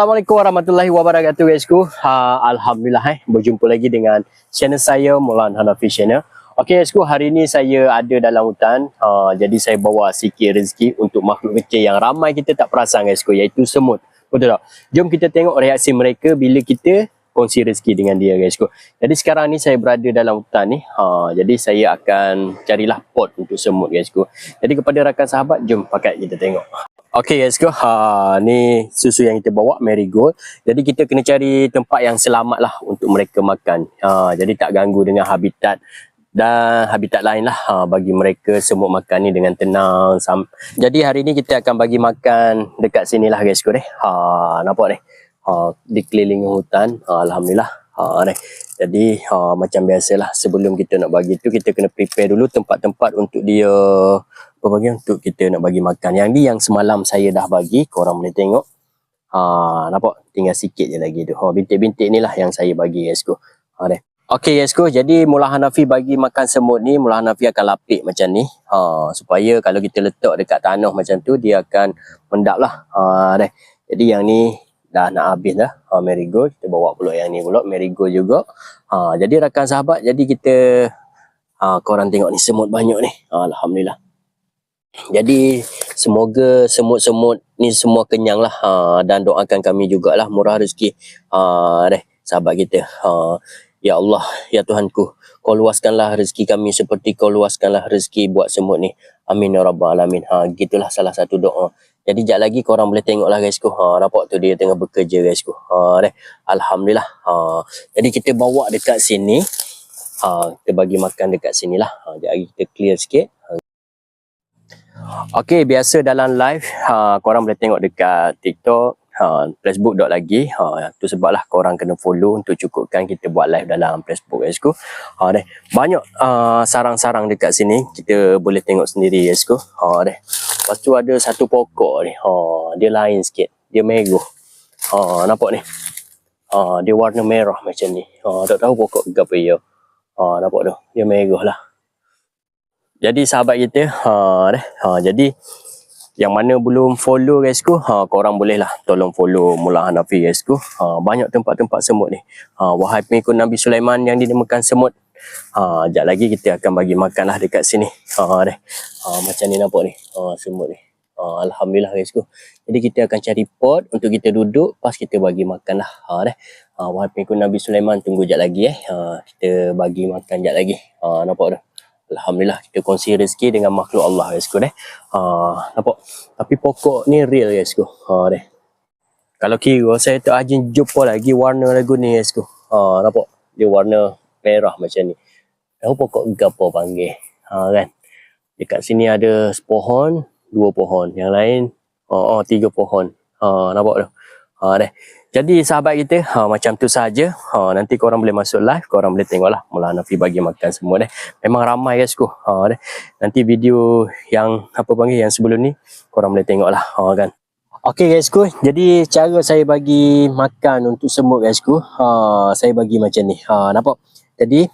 Assalamualaikum warahmatullahi wabarakatuh guysku. Ha, Alhamdulillah eh berjumpa lagi dengan channel saya Mulan Hanafi Channel. Okey guysku, hari ni saya ada dalam hutan. Ha, jadi saya bawa sikit rezeki untuk makhluk kecil yang ramai kita tak perasan guysku iaitu semut. Betul tak? Jom kita tengok reaksi mereka bila kita kongsi rezeki dengan dia guysku. Jadi sekarang ni saya berada dalam hutan ni. Ha, jadi saya akan carilah pot untuk semut guysku. Jadi kepada rakan sahabat, jom pakai kita tengok. Okay guys, go. Ha, ni susu yang kita bawa, marigold. Jadi kita kena cari tempat yang selamat lah untuk mereka makan. Ha, jadi tak ganggu dengan habitat dan habitat lain lah ha, bagi mereka semua makan ni dengan tenang. Sam jadi hari ni kita akan bagi makan dekat sini lah guys. Go, deh. Ha, nampak deh. Ha, di keliling hutan. Ha, Alhamdulillah. Ha, deh. Jadi ha, macam biasalah sebelum kita nak bagi tu kita kena prepare dulu tempat-tempat untuk dia bagi untuk kita nak bagi makan. Yang ni yang semalam saya dah bagi, korang boleh tengok. Ha, nampak? Tinggal sikit je lagi tu. Ha, bintik-bintik ni lah yang saya bagi guysku. Ha, deh. Okay guysku, jadi Mullah Hanafi bagi makan semut ni, Mullah Hanafi akan lapik macam ni. Ha, supaya kalau kita letak dekat tanah macam tu, dia akan mendap lah. Ha, deh. Jadi yang ni dah nak habis dah. Ha, marigold, kita bawa pula yang ni pula, marigold juga. Ha, jadi rakan sahabat, jadi kita ha, korang tengok ni semut banyak ni. Ha, Alhamdulillah. Jadi semoga semut-semut ni semua kenyang lah ha, dan doakan kami jugalah murah rezeki ha, deh, sahabat kita. Ha, ya Allah, ya Tuhanku, kau luaskanlah rezeki kami seperti kau luaskanlah rezeki buat semut ni. Amin ya Rabbal Alamin. Ha, gitulah salah satu doa. Jadi sekejap lagi korang boleh tengok lah guysku. Ha, nampak tu dia tengah bekerja guysku. Ha, deh. Alhamdulillah. Ha, jadi kita bawa dekat sini. Ha, kita bagi makan dekat sini lah. Ha, sekejap lagi kita clear sikit. Ha, Okey, biasa dalam live, ha, korang boleh tengok dekat TikTok, ha, Facebook dot lagi. Ha, tu sebablah korang kena follow untuk cukupkan kita buat live dalam Facebook guysku. Ha, deh. Banyak uh, sarang-sarang dekat sini, kita boleh tengok sendiri guysku. Ha, deh. Lepas tu ada satu pokok ni. Ha, dia lain sikit. Dia merah. Ha, nampak ni. Ha, dia warna merah macam ni. Ha, tak tahu pokok ke apa ya. Ha, nampak tu. Dia merah lah. Jadi sahabat kita, ha, deh, ha, jadi yang mana belum follow guysku, ha, korang boleh lah tolong follow Mullah Hanafi guysku. Ha, banyak tempat-tempat semut ni. Ha, wahai pengikut Nabi Sulaiman yang dinamakan semut. Ha, sekejap lagi kita akan bagi makan lah dekat sini. Ha, deh. Ha, macam ni nampak ni, ha, semut ni. Ha, Alhamdulillah guysku. Jadi kita akan cari pot untuk kita duduk, pas kita bagi makan lah. Ha, deh. Ha, wahai pengikut Nabi Sulaiman, tunggu sekejap lagi eh. Ha, kita bagi makan sekejap lagi. Ha, nampak dah. Alhamdulillah kita kongsi rezeki dengan makhluk Allah guys deh. Ha, nampak? Tapi pokok ni real guys Ha deh. Kalau kira saya tak ajin jumpa lagi warna lagu ni guys Ha nampak? Dia warna merah macam ni. Tahu pokok gapo panggil. Ha kan. Dekat sini ada sepohon, dua pohon. Yang lain oh, oh tiga pohon. Ha nampak tu. Ha deh. Jadi sahabat kita, ha, macam tu saja. Ha, nanti korang boleh masuk live, korang boleh tengok lah. Mula Nafi bagi makan semua deh. Memang ramai guys ku. Ha, deh. Nanti video yang apa panggil yang sebelum ni, korang boleh tengok lah. Ha, kan. Okay guys ku, jadi cara saya bagi makan untuk semut guys ku, ha, saya bagi macam ni. Ha, nampak? Jadi,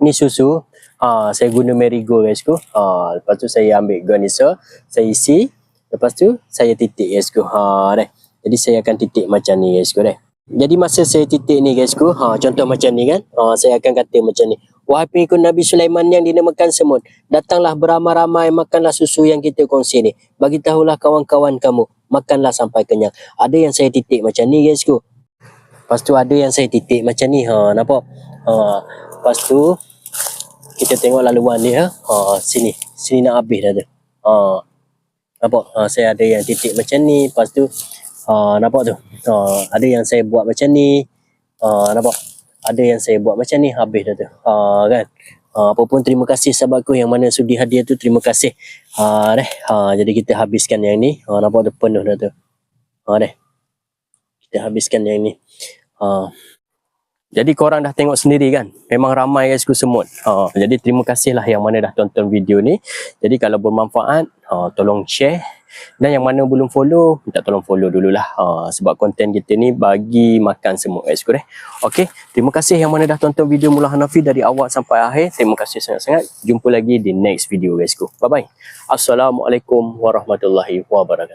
ni susu. Ha, saya guna marigold guys ku. Ha, lepas tu saya ambil garniser, saya isi. Lepas tu, saya titik guys ku. Ha, deh. Jadi saya akan titik macam ni guys ko deh. Jadi masa saya titik ni guys ko, ha contoh macam ni kan. Ha saya akan kata macam ni. Wahai pengikut Nabi Sulaiman yang dinamakan semut, datanglah beramai-ramai makanlah susu yang kita kongsi ni. Bagi tahulah kawan-kawan kamu, makanlah sampai kenyang. Ada yang saya titik macam ni guys ko. Lepas tu ada yang saya titik macam ni. Ha nampak? Ha lepas tu kita tengok laluan dia. Ha sini. Sini nak habis dah tu. Ha nampak? Ha saya ada yang titik macam ni. Lepas tu Ha, nampak tu. Ha, ada yang saya buat macam ni. Ha, nampak? Ada yang saya buat macam ni. Habis dah tu. Ha, kan? Ha, apa pun terima kasih sahabatku yang mana sudi hadiah tu. Terima kasih. Ha, deh. Ha, jadi kita habiskan yang ni. Ha, nampak tu penuh dah tu. Ha, deh. Kita habiskan yang ni. Ha. Jadi korang dah tengok sendiri kan. Memang ramai guys ku semut. Ha, jadi terima kasih lah yang mana dah tonton video ni. Jadi kalau bermanfaat, ha, tolong share. Dan yang mana belum follow, minta tolong follow dululah. Ha, sebab konten kita ni bagi makan semut guys ku eh. Okay, terima kasih yang mana dah tonton video Mullah Hanafi dari awal sampai akhir. Terima kasih sangat-sangat. Jumpa lagi di next video guys. Bye-bye. Assalamualaikum warahmatullahi wabarakatuh.